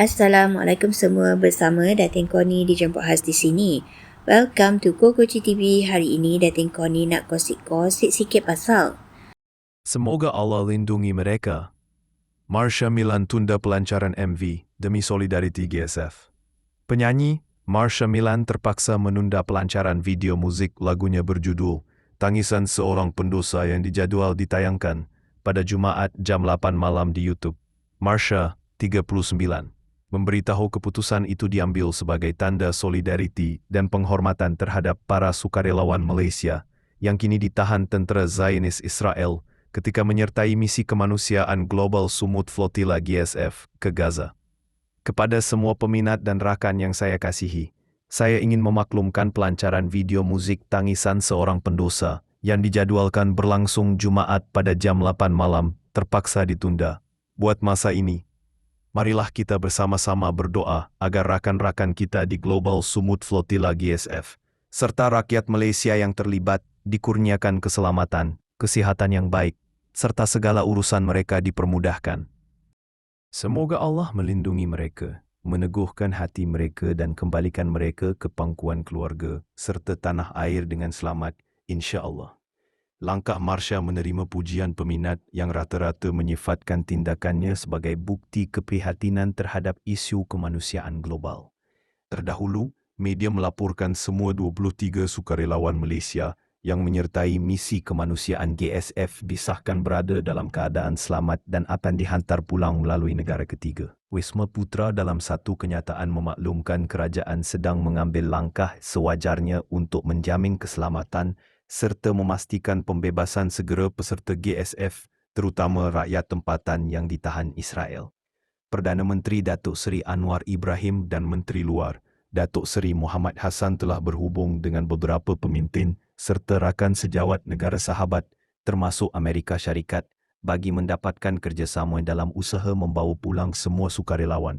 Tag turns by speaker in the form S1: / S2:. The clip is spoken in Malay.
S1: Assalamualaikum semua bersama Datin Koni dijemput khas di sini. Welcome to Kokoci TV. Hari ini Datin Koni nak kosik-kosik sikit pasal.
S2: Semoga Allah lindungi mereka. Marsha Milan tunda pelancaran MV demi solidariti GSF. Penyanyi Marsha Milan terpaksa menunda pelancaran video muzik lagunya berjudul Tangisan Seorang Pendosa yang dijadual ditayangkan pada Jumaat jam 8 malam di YouTube. Marsha, 39, memberitahu keputusan itu diambil sebagai tanda solidariti dan penghormatan terhadap para sukarelawan Malaysia yang kini ditahan tentera Zionis Israel ketika menyertai misi kemanusiaan Global Sumut Flotilla GSF ke Gaza. Kepada semua peminat dan rakan yang saya kasihi, saya ingin memaklumkan pelancaran video muzik Tangisan Seorang Pendosa yang dijadualkan berlangsung Jumaat pada jam 8 malam terpaksa ditunda. Buat masa ini, marilah kita bersama-sama berdoa agar rakan-rakan kita di Global Sumut Flotilla GSF serta rakyat Malaysia yang terlibat dikurniakan keselamatan, kesihatan yang baik, serta segala urusan mereka dipermudahkan. Semoga Allah melindungi mereka, meneguhkan hati mereka dan kembalikan mereka ke pangkuan keluarga serta tanah air dengan selamat, insya-Allah. Langkah Marsha menerima pujian peminat yang rata-rata menyifatkan tindakannya sebagai bukti keprihatinan terhadap isu kemanusiaan global. Terdahulu, media melaporkan semua 23 sukarelawan Malaysia yang menyertai misi kemanusiaan GSF disahkan berada dalam keadaan selamat dan akan dihantar pulang melalui negara ketiga. Wisma Putra dalam satu kenyataan memaklumkan kerajaan sedang mengambil langkah sewajarnya untuk menjamin keselamatan serta memastikan pembebasan segera peserta GSF terutama rakyat tempatan yang ditahan Israel. Perdana Menteri Datuk Seri Anwar Ibrahim dan Menteri Luar Datuk Seri Muhammad Hassan telah berhubung dengan beberapa pemimpin serta rakan sejawat negara sahabat termasuk Amerika Syarikat bagi mendapatkan kerjasama dalam usaha membawa pulang semua sukarelawan.